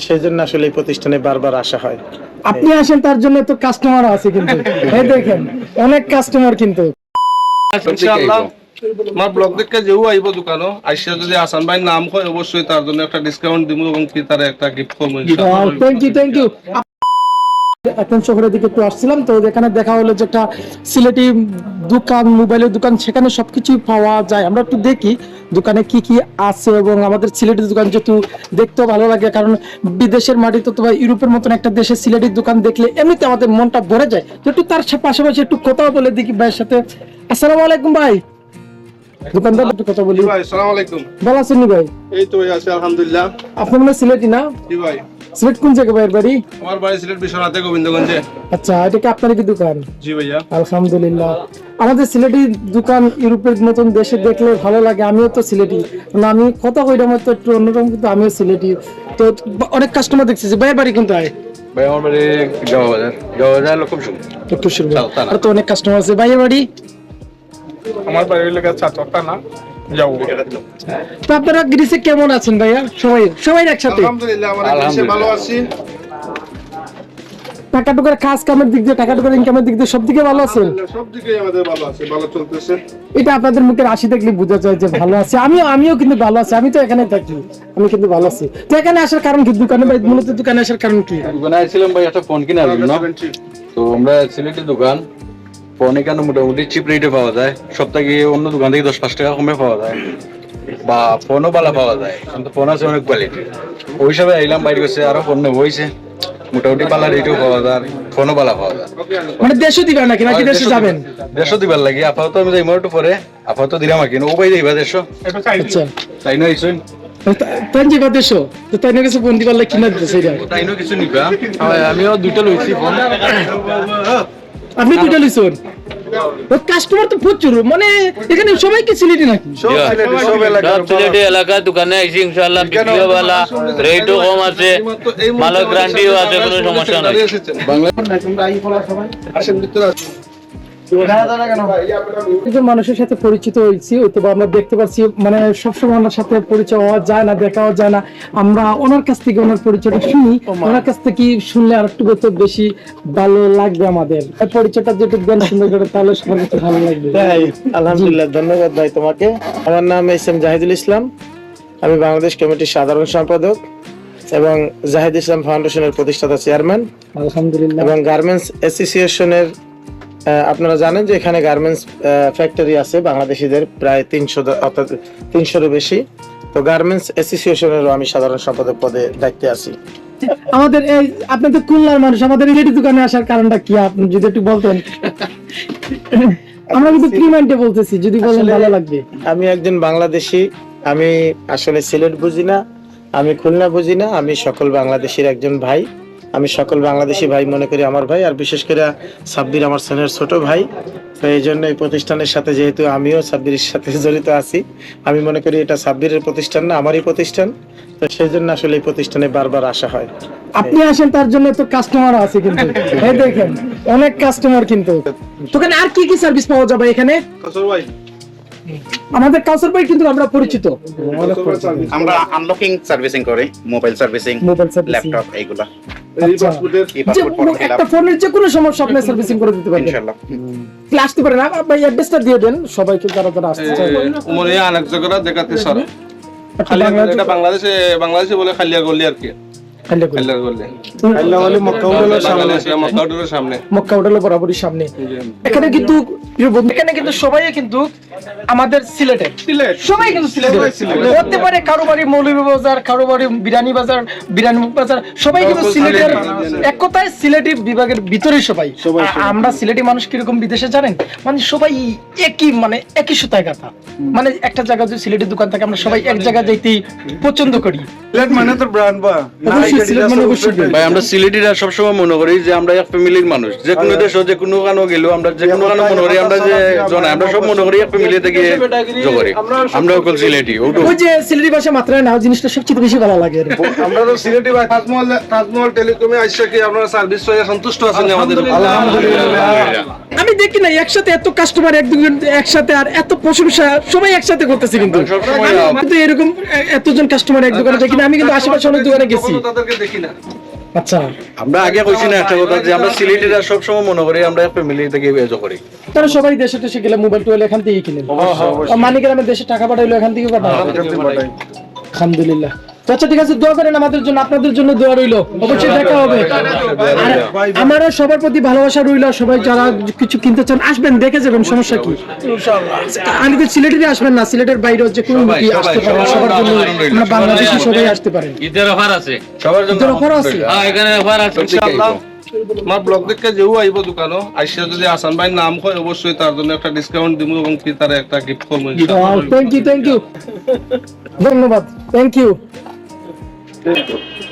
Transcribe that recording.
সেই জন্য আসলে এই প্রতিষ্ঠানে বারবার আসা হয়। আপনি আসেন তার জন্য তো কাস্টমার আছে কিন্তু। এই দেখেন অনেক কাস্টমার কিন্তু। ইনশাআল্লাহ। আমার ব্লগ দেখে যেও আইব দোকানও। আইসা যদি আসান ভাই নাম কয় অবশ্যই তার জন্য একটা ডিসকাউন্ট দিব এবং কি তার একটা গিফট করব ইনশাআল্লাহ। থ্যাংক ইউ থ্যাংক ইউ এখন শহরের দিকে একটু আসছিলাম তো এখানে দেখা হলো যে একটা সিলেটি দোকান মোবাইলের দোকান সেখানে সবকিছুই পাওয়া যায়। আমরা একটু দেখি দোকানে কি কি আছে এবং আমাদের সিলেটের দোকান যেহেতু দেখতেও ভালো লাগে কারণ বিদেশের মাটিতে ইউরোপের মতন একটা দেশে সিলেটির দোকান দেখলে এমনিতে আমাদের মনটা ভরে যায়। তো একটু তার পাশাপাশি একটু কথাও বলে দেখি ভাইয়ের সাথে। আসসালামু আলাইকুম ভাই। দোকানদার একটু কথা বলি। ভাই আসসালামু আলাইকুম। ভালো আছেন ভাই? এই তো আছে আলহামদুলিল্লাহ। আপনি মনে সিলেটি না? জি ভাই। সিলেট কোন জায়গায় ভাইয়ের বাড়ি? আমার বাড়ি সিলেট বিশ্বনাথে গোবিন্দগঞ্জে। আচ্ছা এটা কি আপনার কি দোকান? জি ভাইয়া। আলহামদুলিল্লাহ। আমাদের সিলেটি দোকান ইউরোপের মতন দেশে দেখলে ভালো লাগে আমিও তো সিলেটি। মানে আমি কথা কইটা আমার তো একটু অন্যরকম কিন্তু আমিও সিলেটি। তো অনেক কাস্টমার দেখছি যে ভাইয়ের বাড়ি কিন্তু আয় ভাই আমার বাড়ি গাওয়া বাজার। গাওয়া বাজার লক্ষম শুরু তা না। আর তো অনেক কাস্টমার আছে। ভাইয়ের বাড়ি? আমার বাড়ি লেগে চাচরটা না যাও। তো আপনারা গ্রিসে কেমন আছেন ভাইয়া? সবাই সবাই একসাথে? আলহামদুলিল্লাহ আমরা দেশে ভালো আছি। টাকা টুকার কাজ কামের দিক দিয়ে টাকা টুকার ইনকামের দিক দিয়ে সব দিকে ভালো আছেন? সব দিকেই আমাদের ভালো আছে ভালো চলতেছে। এটা আপনাদের মুখের হাসি দেখলে বোঝা যায় যে ভালো আছে। আমিও আমিও কিন্তু ভালো আছি। আমি তো এখানে থাকি। আমি কিন্তু ভালো আছি। তো এখানে আসার কারণ কি? দোকানে ভাই মূলত দোকানে আসার কারণ কি? দোকানে আসছিলাম ভাই একটা ফোন কেনার জন্য। তো আমরা সিলেটের দোকান। ফোন এখানে মোটামুটি চিপ রেটে পাওয়া যায়? সপ্তাহে অন্য দোকান থেকে দশ পাঁচ টাকা কমে পাওয়া যায়। বা ফোনও ভালো পাওয়া যায় কিন্তু ফোন আছে অনেক কোয়ালিটি ওই হিসাবে আইলাম বাইরে গেছে আরও ফোন নেব হয়েছে মোটামুটি ভালো রেটেও পাওয়া যায় ফোনও ভালো পাওয়া যায়। মানে দেশও দিবেন নাকি নাকি দেশে যাবেন? দেড়শো দিবার লাগে। আপাতত আমি যাই একটু পরে আপাতত দিলাম আর কি ও বাই দিবা দেড়শো আচ্ছা। তাই না আইসুন তাই যাবা দেশও। তো তাই না কিছু কিনা দিতেছে এটা তাই না কিছু নিবা। আমিও দুইটা লইছি ফোন। আপনি দুটো লিখুন কাস্টমার তো প্রচুর মানে এখানে সবাই কি সিলেটি নাকি? সব সিলেটি সব এলাকার সিলেটি এলাকা দোকানে আইসি ইনশাআল্লাহ বিক্রিও ভালো রেটও কম আছে ভালো গ্যারান্টিও আছে কোনো সমস্যা নাই। বাংলা আসেন ভিতরে মানুষের সাথে পরিচিত হয়েছি অথবা আমরা দেখতে পাচ্ছি মানে সবসময় ওনার সাথে পরিচয় হওয়া যায় না দেখাও যায় না। আমরা ওনার কাছ থেকে ওনার পরিচয়টা শুনি। ওনার কাছ থেকে শুনলে আর একটু তো বেশি ভালো লাগবে আমাদের। পরিচয়টা যেটুকু দেন সুন্দর করে তাহলে সবার কাছে ভালো লাগবে। আলহামদুলিল্লাহ ধন্যবাদ ভাই তোমাকে। আমার নাম এস এম জাহিদুল ইসলাম। আমি বাংলাদেশ কমিটির সাধারণ সম্পাদক এবং জাহিদ ইসলাম ফাউন্ডেশনের প্রতিষ্ঠাতা চেয়ারম্যান। আলহামদুলিল্লাহ। এবং গার্মেন্টস অ্যাসোসিয়েশনের আপনারা জানেন যে এখানে গার্মেন্টস ফ্যাক্টরি আছে বাংলাদেশিদের প্রায় তিনশো অর্থাৎ তিনশোরও বেশি। তো গার্মেন্টস অ্যাসোসিয়েশনেরও আমি সাধারণ সম্পাদক পদে দায়িত্বে আছি। আমাদের এই আপনাদের খুলনার মানুষ আমাদের রেডি দোকানে আসার কারণটা কি? আপনি যদি একটু বলতেন। আমরা কিন্তু ফ্রি মাইন্ডে বলতেছি যদি বলেন ভালো লাগবে। আমি একজন বাংলাদেশি আমি আসলে সিলেট বুঝি না আমি খুলনা বুঝি না আমি সকল বাংলাদেশের একজন ভাই। আমি সকল বাংলাদেশি ভাই মনে করি আমার ভাই আর বিশেষ করে সাব্বির আমার সেনের ছোট ভাই। তো এই জন্য এই প্রতিষ্ঠানের সাথে যেহেতু আমিও সাব্বিরের সাথে জড়িত আছি আমি মনে করি এটা সাব্বিরের প্রতিষ্ঠান না আমারই প্রতিষ্ঠান। তো সেই জন্য আসলে এই প্রতিষ্ঠানে বারবার আসা হয়। আপনি আসেন তার জন্য তো কাস্টমার আছে কিন্তু। এই দেখেন অনেক কাস্টমার কিন্তু। তোখানে আর কি কি সার্ভিস পাওয়া যাবে এখানে? কাসর ভাই আমাদের কাউসার ভাই কিন্তু আমরা পরিচিত। আমরা আনলকিং সার্ভিসিং করি mobile servicing mobile service laptop এইগুলা। ফিল একটা ফোনের যে কোনো সমস্যা আপনি সার্ভিসিং করে দিতে পারবেন। ইনশাআল্লাহ। ক্লাস পারেন। ভাই অ্যাড্রেসটা দিয়ে দেন। সবাইকে যারা যারা আসতে চায়। উমরে অনেক জায়গা দেখাতে স্যার। এটা বাংলাদেশে বাংলাদেশে বলে খালিয়া গল্লি আর কি। এখানে কিন্তু এখানে কিন্তু সবাই কিন্তু আমাদের সিলেটের সবাই কিন্তু হতে পারে কারও বাড়ি মৌলভী কারও বাড়ি বিরানি বাজার বিরানি বাজার সবাই কিন্তু সিলেটের এক কথায় সিলেটি বিভাগের ভিতরেই সবাই। আমরা সিলেটি মানুষ কীরকম বিদেশে জানেন? মানে সবাই একই মানে একই সুতায় কথা মানে একটা জায়গা যদি সিলেটি দোকান থাকে আমরা সবাই এক জায়গায় যাইতেই পছন্দ করি। সিলেট মানে তো ব্র্যান্ড বা মানে ভাই আমরা সিলেটিরা সবসময় মনে করি যে আমরা এক ফ্যামিলির মানুষ। যে কোনো দেশ যে কোনো কানো গেলেও আমরা যে কোনো কানো মনে করি আমরা যে জনাই আমরা সব মনে করি এক ফ্যামিলি থেকে জগরি আমরা সকল সিলেটি ওই যে সিলেটি ভাষা না জিনিসটা সবচেয়ে বেশি ভালো লাগে। আমরা তো সিলেটি ভাই তাজমহল তাজমহল টেলিকমে আইসা কি আপনারা সার্ভিস হয়ে সন্তুষ্ট আছেন আমাদের আলহামদুলিল্লাহ। আমি দেখি না একসাথে এত কাস্টমার এক দুজন একসাথে আর এত প্রশংসা সবাই একসাথে করতেছে কিন্তু। কিন্তু এরকম এতজন কাস্টমার এক দোকানে দেখি না আমি কিন্তু আশেপাশে অনেক দোকানে গেছি। দেখি না। আচ্ছা। আমরা আগে কইছি না একটা কথা যে আমরা সিলেটিরা সবসময় মনে করি আমরা ফ্যামিলি থেকে এজো করি। তারা সবাই দেশে টেসে গেলে মোবাইল টোবাইল এখান থেকেই কিনেন। মানিকের দেশে টাকা পাঠাইলো এখান থেকে পাঠানো আলহামদুলিল্লাহ। তো আচ্ছা ঠিক আছে দোয়া করেন আমাদের জন্য আপনাদের জন্য দোয়া রইল। অবশ্যই দেখা হবে। আমারও সবার প্রতি ভালোবাসা রইল সবাই যারা কিছু কিনতে চান আসবেন দেখে যাবেন সমস্যা কি? আমি তো সিলেটেরই আসবেন না সিলেটের বাইরেও যে কোনো আসতে পারেন সবার জন্য আমরা বাংলাদেশি সবাই আসতে পারেন। ঈদের অফার আছে। সবার জন্য ঈদের offer আছে? হ্যাঁ এখানে অফার আছে ইনশাআল্লাহ। আমার ব্লগ দেখে যেও আইব দোকানও আইসা যদি আসান ভাই নাম কয় অবশ্যই তার জন্য একটা ডিসকাউন্ট দিব এবং কি তার একটা গিফট করব থ্যাংক ইউ থ্যাংক ইউ ধন্যবাদ থ্যাংক ইউ ですね。